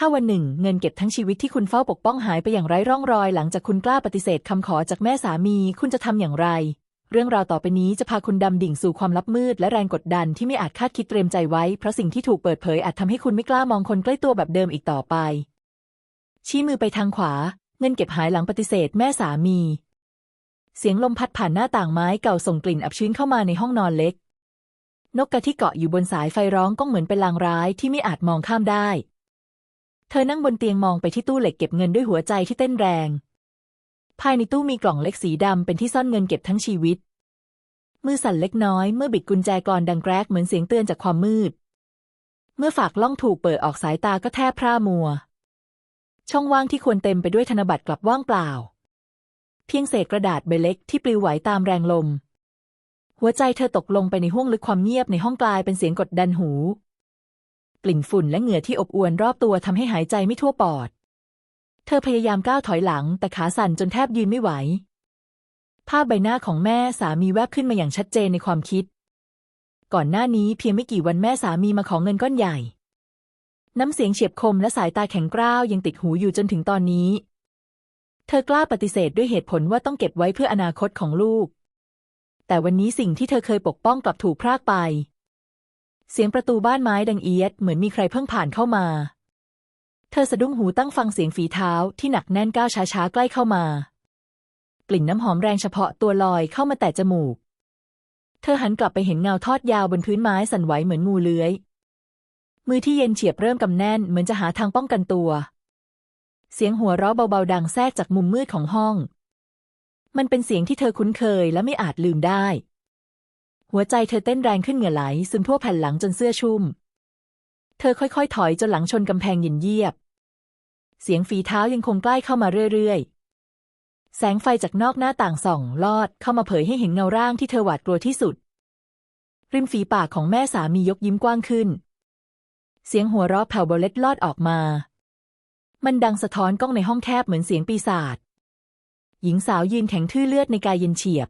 ถ้าวันหนึ่งเงินเก็บทั้งชีวิตที่คุณเฝ้าปกป้องหายไปอย่างไร้ร่องรอยหลังจากคุณกล้าปฏิเสธคำขอจากแม่สามีคุณจะทำอย่างไร เรื่องราวต่อไปนี้จะพาคุณดำดิ่งสู่ความลับมืดและแรงกดดันที่ไม่อาจคาดคิดเตรียมใจไว้ เพราะสิ่งที่ถูกเปิดเผยอาจทำให้คุณไม่กล้ามองคนใกล้ตัวแบบเดิมอีกต่อไป ชี้มือไปทางขวา เงินเก็บหายหลังปฏิเสธแม่สามี เสียงลมพัดผ่านหน้าต่างไม้เก่าส่งกลิ่นอับชื้นเข้ามาในห้องนอนเล็ก นกกระที่เกาะอยู่บนสายไฟร้องก็เหมือนเป็นลางร้ายที่ไม่อาจมองข้ามได้ เธอนั่งบนเตียงมองไปที่ตู้เหล็กเก็บเงินด้วยหัวใจที่เต้นแรง ภายในตู้มีกล่องเล็กสีดำเป็นที่ซ่อนเงินเก็บทั้งชีวิต มือสั่นเล็กน้อยเมื่อบิดกุญแจกรอนดังแกรกเหมือนเสียงเตือนจากความมืด เมื่อฝากล่องถูกเปิดออกสายตาก็แทบพร่ามัว ช่องว่างที่ควรเต็มไปด้วยธนบัตรกลับว่างเปล่า เพียงเศษกระดาษใบเล็กที่ปลิวไหวตามแรงลม หัวใจเธอตกลงไปในห้วงลึกความเงียบในห้องกลายเป็นเสียงกดดันหู กลิ่นฝุ่นและเหงื่อที่อบอวนรอบตัวทำให้หายใจไม่ทั่วปอด เธอพยายามก้าวถอยหลัง แต่ขาสั่นจนแทบยืนไม่ไหว ภาพใบหน้าของแม่สามีแวบขึ้นมาอย่างชัดเจนในความคิด ก่อนหน้านี้เพียงไม่กี่วันแม่สามีมาขอเงินก้อนใหญ่ น้ำเสียงเฉียบคมและสายตาแข็งกร้าวยังติดหูอยู่จนถึงตอนนี้ เธอกล้าปฏิเสธด้วยเหตุผลว่าต้องเก็บไว้เพื่ออนาคตของลูก แต่วันนี้สิ่งที่เธอเคยปกป้องกลับถูกพรากไป เสียงประตูบ้านไม้ดังเอียดเหมือนมีใครเพิ่งผ่านเข้ามา เธอสะดุ้งหูตั้งฟังเสียงฝีเท้าที่หนักแน่นก้าวช้าๆใกล้เข้ามา กลิ่นน้ำหอมแรงเฉพาะตัวลอยเข้ามาแตะจมูก เธอหันกลับไปเห็นเงาทอดยาวบนพื้นไม้สั่นไหวเหมือนงูเลื้อย มือที่เย็นเฉียบเริ่มกำแน่นเหมือนจะหาทางป้องกันตัว เสียงหัวเราะเบาๆดังแทรกจากมุมมืดของห้อง มันเป็นเสียงที่เธอคุ้นเคยและไม่อาจลืมได้ หัวใจเธอเต้นแรงขึ้นเหงื่อไหลซึมทั่วแผ่นหลังจนเสื้อชุ่ม เธอค่อยๆ ถอยจนหลังชนกำแพงเย็นเยียบ เสียงฝีเท้ายังคงใกล้เข้ามาเรื่อยๆ แสงไฟจากนอกหน้าต่างส่อง ลอดเข้ามาเผยให้เห็นเงาร่างที่เธอหวาดกลัวที่สุด ริมฝีปากของแม่สามียกยิ้มกว้างขึ้น เสียงหัวเราะแผ่วเบาเล็ดลอดออกมา มันดังสะท้อนกล้องในห้องแคบเหมือนเสียงปีศาจหญิงสาวยืนแข็งทื่อเลือดในกายเย็นเฉียบ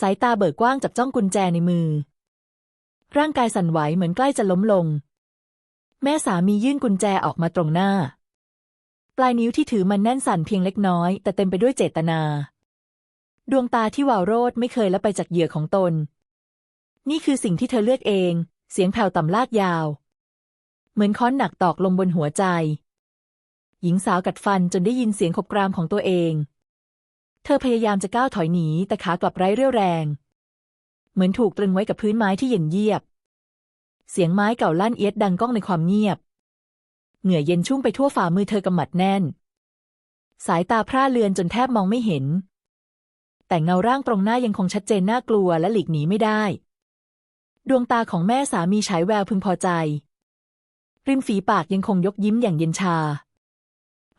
สายตาเบิกกว้างจับจ้องกุญแจในมือ ร่างกายสั่นไหวเหมือนใกล้จะล้มลง แม่สามียื่นกุญแจออกมาตรงหน้า ปลายนิ้วที่ถือมันแน่นสั่นเพียงเล็กน้อย แต่เต็มไปด้วยเจตนา ดวงตาที่วาวโรดไม่เคยละไปจากเหยื่อของตน นี่คือสิ่งที่เธอเลือกเอง เสียงแผ่วต่ำลากยาว เหมือนค้อนหนักตอกลงบนหัวใจ หญิงสาวกัดฟันจนได้ยินเสียงขบกรามของตัวเอง ธอพยายามจะก้าวถอยหนี แต่ขากลับไร้เรี่ยวแรง เหมือนถูกตรึงไว้กับพื้นไม้ที่เย็นเยียบ เสียงไม้เก่าลั่นเอียดดังก้องในความเงียบ เหงื่อเย็นชุ่มไปทั่วฝ่ามือเธอกำหมัดแน่น สายตาพร่าเลือนจนแทบมองไม่เห็น แต่เงาร่างตรงหน้ายังคงชัดเจนน่ากลัวและหลีกหนีไม่ได้ ดวงตาของแม่สามีฉายแววพึงพอใจ ริมฝีปากยังคงยกยิ้มอย่างเย็นชา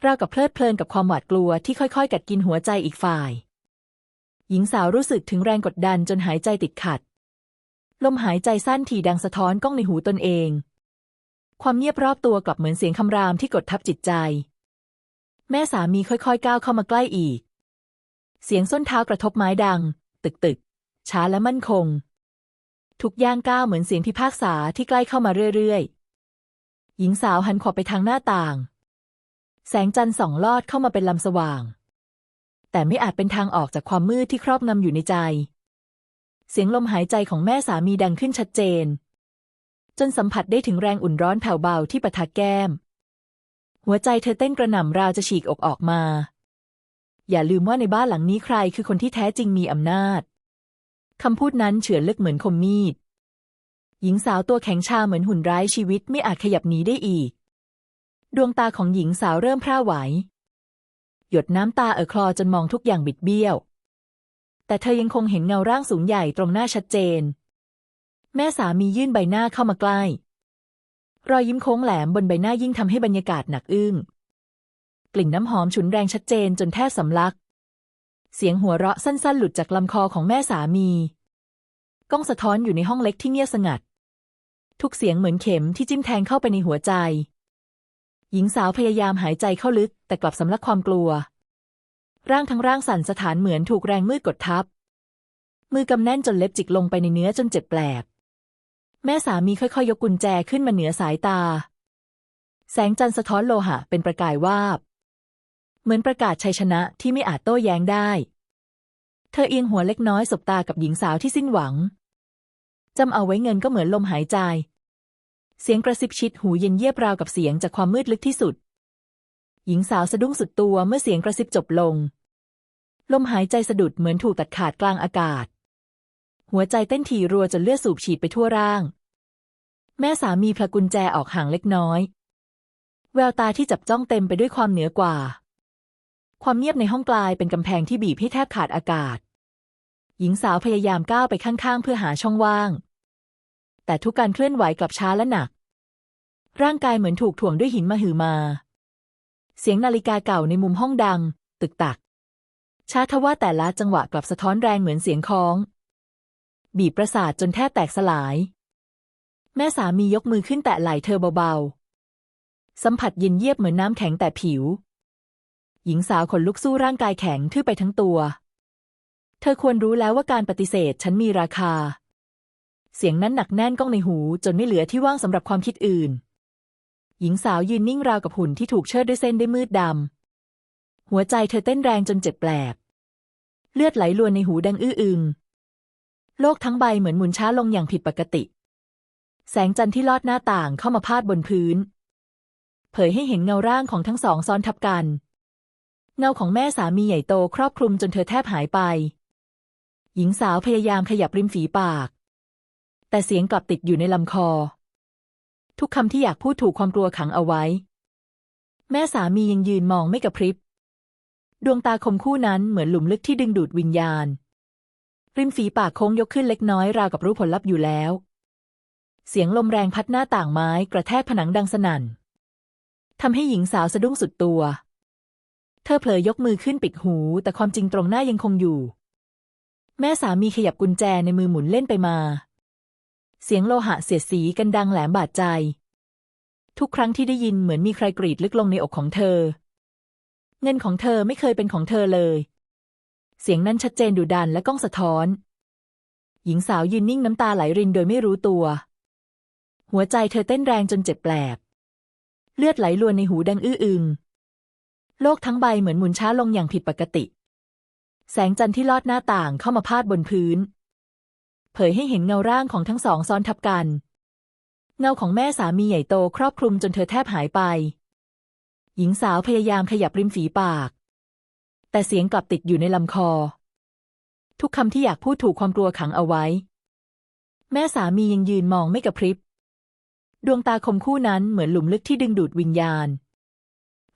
ราวกับเพลิดเพลินกับความหวาดกลัวที่ค่อยๆ กัดกินหัวใจอีกฝ่าย หญิงสาวรู้สึกถึงแรงกดดันจนหายใจติดขัด ลมหายใจสั้นถี่ดังสะท้อนก้องในหูตนเอง ความเงียบรอบตัวกลับเหมือนเสียงคำรามที่กดทับจิตใจ แม่สามีค่อยๆ ก้าวเข้ามาใกล้อีก เสียงส้นเท้ากระทบไม้ดัง ตึกตึกช้าและมั่นคง ทุกย่างก้าวเหมือนเสียงพิพากษาที่ใกล้เข้ามาเรื่อยๆ หญิงสาวหันขวบไปทางหน้าต่าง แสงจันทร์ส่องลอดเข้ามาเป็นลำสว่าง แต่ไม่อาจเป็นทางออกจากความมืดที่ครอบงำอยู่ในใจ เสียงลมหายใจของแม่สามีดังขึ้นชัดเจน จนสัมผัสได้ถึงแรงอุ่นร้อนแผ่วเบาที่ประทักแก้ม หัวใจเธอเต้นกระหน่ำราวจะฉีกอกออกมา อย่าลืมว่าในบ้านหลังนี้ใครคือคนที่แท้จริงมีอำนาจคำพูดนั้นเฉือนลึกเหมือนคมมีด หญิงสาวตัวแข็งชาเหมือนหุ่นไร้ชีวิตไม่อาจขยับหนีได้อีก ดวงตาของหญิงสาวเริ่มพร่าไหว หยดน้ำตาเอ่อคลอจนมองทุกอย่างบิดเบี้ยว แต่เธอยังคงเห็นเงาร่างสูงใหญ่ตรงหน้าชัดเจน แม่สามียื่นใบหน้าเข้ามาใกล้ รอยยิ้มโค้งแหลมบนใบหน้ายิ่งทำให้บรรยากาศหนักอึ้ง กลิ่นน้ำหอมฉุนแรงชัดเจนจนแทบสำลัก เสียงหัวเราะสั้นๆ หลุดจากลำคอของแม่สามีก้องสะท้อนอยู่ในห้องเล็กที่เงียบสงัด ทุกเสียงเหมือนเข็มที่จิ้มแทงเข้าไปในหัวใจ หญิงสาวพยายามหายใจเข้าลึก แต่กลับสำลักความกลัว ร่างทั้งร่างสั่นสถานเหมือนถูกแรงมืดกดทับ มือกำแน่นจนเล็บจิกลงไปในเนื้อจนเจ็บแปลบ แม่สามีค่อยๆ ยกกุญแจขึ้นมาเหนือสายตา แสงจันทร์สะท้อนโลหะเป็นประกายวาบ เหมือนประกาศชัยชนะที่ไม่อาจโต้แย้งได้ เธอเอียงหัวเล็กน้อยสบตากับหญิงสาวที่สิ้นหวังจำเอาไว้เงินก็เหมือนลมหายใจ เสียงกระซิบชิดหูเย็นเยียบราวกับเสียงจากความมืดลึกที่สุด หญิงสาวสะดุ้งสุดตัวเมื่อเสียงกระซิบจบลง ลมหายใจสะดุดเหมือนถูกตัดขาดกลางอากาศ หัวใจเต้นถี่รัวจนเลือดสูบฉีดไปทั่วร่าง แม่สามีพลกุญแจออกห่างเล็กน้อย แววตาที่จับจ้องเต็มไปด้วยความเหนือกว่า ความเงียบในห้องกลายเป็นกำแพงที่บีบให้แทบขาดอากาศ หญิงสาวพยายามก้าวไปข้างๆ เพื่อหาช่องว่าง แต่ทุกการเคลื่อนไหวกลับช้าและหนัก ร่างกายเหมือนถูกถ่วงด้วยหินมาหือมา เสียงนาฬิกาเก่าในมุมห้องดัง ตึกตัก ช้าทว่าแต่ละจังหวะกลับสะท้อนแรงเหมือนเสียงคล้อง บีบประสาทจนแทบแตกสลาย แม่สามียกมือขึ้นแตะไหล่เธอเบาๆ สัมผัสเย็นเยียบเหมือนน้ำแข็งแต่ผิว หญิงสาวขนลุกสู้ร่างกายแข็งทื่อไปทั้งตัว เธอควรรู้แล้วว่าการปฏิเสธฉันมีราคา เสียงนั้นหนักแน่นก้องในหูจนไม่เหลือที่ว่างสำหรับความคิดอื่น หญิงสาวยืนนิ่งราวกับหุ่นที่ถูกเชิดด้วยเส้นได้มืดดำ หัวใจเธอเต้นแรงจนเจ็บแปลบเลือดไหลลวนในหูดังอื้ออึง โลกทั้งใบเหมือนหมุนช้าลงอย่างผิดปกติ แสงจันทร์ที่ลอดหน้าต่างเข้ามาพาดบนพื้น เผยให้เห็นเงาร่างของทั้งสองซ้อนทับกัน เงาของแม่สามีใหญ่โตครอบคลุมจนเธอแทบหายไป หญิงสาวพยายามขยับริมฝีปาก แต่เสียงกลับติดอยู่ในลำคอ ทุกคำที่อยากพูดถูกความกลัวขังเอาไว้ แม่สามียังยืนมองไม่กระพริบ ดวงตาคมคู่นั้นเหมือนหลุมลึกที่ดึงดูดวิญญาณ ริมฝีปากโค้งยกขึ้นเล็กน้อยราวกับรู้ผลลัพธ์อยู่แล้ว เสียงลมแรงพัดหน้าต่างไม้กระแทกผนังดังสนั่นทำให้หญิงสาวสะดุ้งสุดตัว เธอเผลอยกมือขึ้นปิดหู แต่ความจริงตรงหน้ายังคงอยู่ แม่สามีขยับกุญแจในมือหมุนเล่นไปมา เสียงโลหะเสียดสีกันดังแหลมบาดใจ ทุกครั้งที่ได้ยินเหมือนมีใครกรีดลึกลงในอกของเธอ เงินของเธอไม่เคยเป็นของเธอเลย เสียงนั้นชัดเจนดุดันและก้องสะท้อน หญิงสาวยืนนิ่งน้ำตาไหลรินโดยไม่รู้ตัว หัวใจเธอเต้นแรงจนเจ็บแปลบเลือดไหลลวนในหูดังอื้ออึง โลกทั้งใบเหมือนหมุนช้าลงอย่างผิดปกติ แสงจันทร์ที่ลอดหน้าต่างเข้ามาพาดบนพื้น ผยให้เห็นเงาร่างของทั้งสองซ้อนทับกัน เงาของแม่สามีใหญ่โตครอบคลุมจนเธอแทบหายไป หญิงสาวพยายามขยับริมฝีปาก แต่เสียงกลับติดอยู่ในลำคอ ทุกคำที่อยากพูดถูกความกลัวขังเอาไว้ แม่สามียังยืนมองไม่กระพริบ ดวงตาคมคู่นั้นเหมือนหลุมลึกที่ดึงดูดวิญญาณ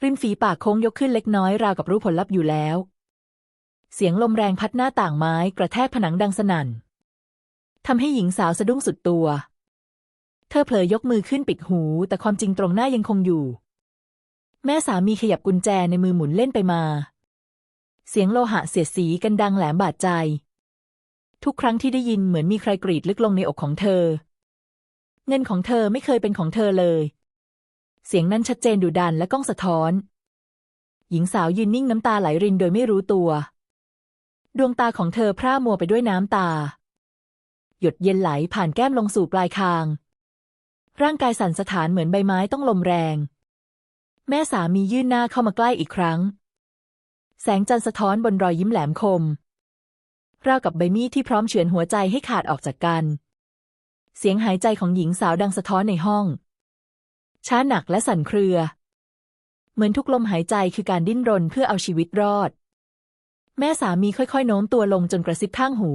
ริมฝีปากโค้งยกขึ้นเล็กน้อยราวกับรู้ผลลัพธ์อยู่แล้ว เสียงลมแรงพัดหน้าต่างไม้กระแทกผนังดังสนั่น ทำให้หญิงสาวสะดุ้งสุดตัว เธอเผลอยกมือขึ้นปิดหู แต่ความจริงตรงหน้ายังคงอยู่ แม่สามีขยับกุญแจในมือหมุนเล่นไปมา เสียงโลหะเสียดสีกันดังแหลมบาดใจ ทุกครั้งที่ได้ยินเหมือนมีใครกรีดลึกลงในอกของเธอ เงินของเธอไม่เคยเป็นของเธอเลย เสียงนั้นชัดเจนดุดันและก้องสะท้อน หญิงสาวยืนนิ่งน้ำตาไหลรินโดยไม่รู้ตัว ดวงตาของเธอพร่ามัวไปด้วยน้ำตา หยดเย็นไหลผ่านแก้มลงสู่ปลายคาง ร่างกายสั่นสะท้านเหมือนใบไม้ต้องลมแรง แม่สามียื่นหน้าเข้ามาใกล้อีกครั้ง แสงจันทร์สะท้อนบนรอยยิ้มแหลมคมราวกับใบมีดที่พร้อมเฉือนหัวใจให้ขาดออกจากกัน เสียงหายใจของหญิงสาวดังสะท้อนในห้อง ช้าหนักและสั่นเครือ เหมือนทุกลมหายใจคือการดิ้นรนเพื่อเอาชีวิตรอด แม่สามีค่อยๆ โน้มตัวลงจนกระซิบข้างหู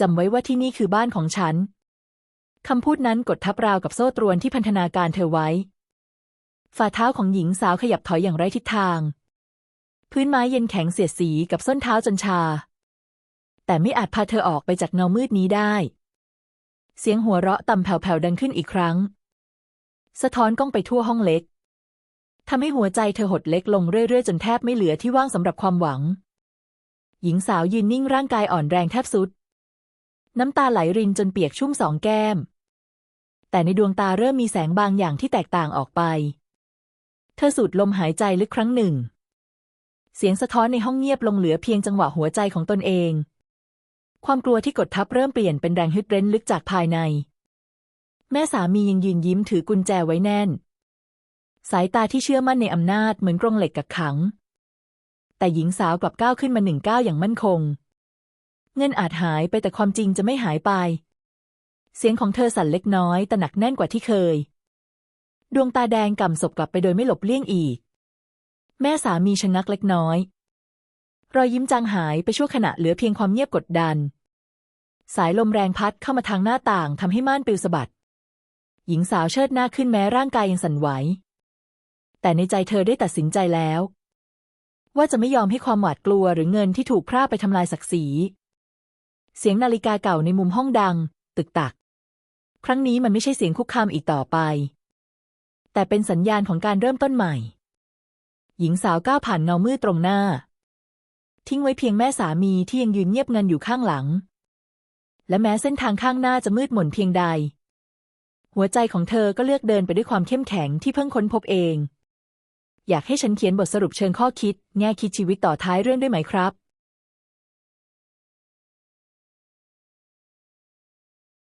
จำไว้ว่าที่นี่คือบ้านของฉัน คำพูดนั้นกดทับราวกับโซ่ตรวนที่พันธนาการเธอไว้ ฝ่าเท้าของหญิงสาวขยับถอยอย่างไร้ทิศทาง พื้นไม้เย็นแข็งเสียดสีกับส้นเท้าจนชา แต่ไม่อาจพาเธอออกไปจากเงามืดนี้ได้ เสียงหัวเราะต่ำแผ่วๆดังขึ้นอีกครั้ง สะท้อนกล้องไปทั่วห้องเล็กทำให้หัวใจเธอหดเล็กลงเรื่อยๆ จนแทบไม่เหลือที่ว่างสำหรับความหวัง หญิงสาวยืนนิ่งร่างกายอ่อนแรงแทบสุด น้ำตาไหลรินจนเปียกชุ่มสองแก้ม แต่ในดวงตาเริ่มมีแสงบางอย่างที่แตกต่างออกไป เธอสูดลมหายใจลึกครั้งหนึ่ง เสียงสะท้อนในห้องเงียบลงเหลือเพียงจังหวะหัวใจของตนเอง ความกลัวที่กดทับเริ่มเปลี่ยนเป็นแรงฮึดเร้นลึกจากภายใน แม่สามียังยืนยิ้มถือกุญแจไว้แน่น สายตาที่เชื่อมั่นในอำนาจเหมือนกรงเหล็กกักขัง แต่หญิงสาวกลับก้าวขึ้นมาหนึ่งก้าวอย่างมั่นคง เงินอาจหายไปแต่ความจริงจะไม่หายไป เสียงของเธอสั่นเล็กน้อยแต่หนักแน่นกว่าที่เคย ดวงตาแดงก่ำศพกลับไปโดยไม่หลบเลี่ยงอีก แม่สามีชะงักเล็กน้อย รอยยิ้มจางหายไปชั่วขณะเหลือเพียงความเงียบกดดัน สายลมแรงพัดเข้ามาทางหน้าต่างทำให้ม่านปลิวสะบัด หญิงสาวเชิดหน้าขึ้นแม้ร่างกายยังสั่นไหว แต่ในใจเธอได้ตัดสินใจแล้วว่าจะไม่ยอมให้ความหวาดกลัวหรือเงินที่ถูกพร่าไปทำลายศักดิ์ศรี เสียงนาฬิกาเก่าในมุมห้องดัง ตึกตัก ครั้งนี้มันไม่ใช่เสียงคุกคามอีกต่อไป แต่เป็นสัญญาณของการเริ่มต้นใหม่ หญิงสาวก้าวผ่านเงามืดตรงหน้า ทิ้งไว้เพียงแม่สามีที่ยังยืนเงียบงันอยู่ข้างหลัง และแม้เส้นทางข้างหน้าจะมืดมนเพียงใด หัวใจของเธอก็เลือกเดินไปด้วยความเข้มแข็งที่เพิ่งค้นพบเอง อยากให้ฉันเขียนบทสรุปเชิงข้อคิด แง่คิดชีวิตต่อท้ายเรื่องด้วยไหมครับ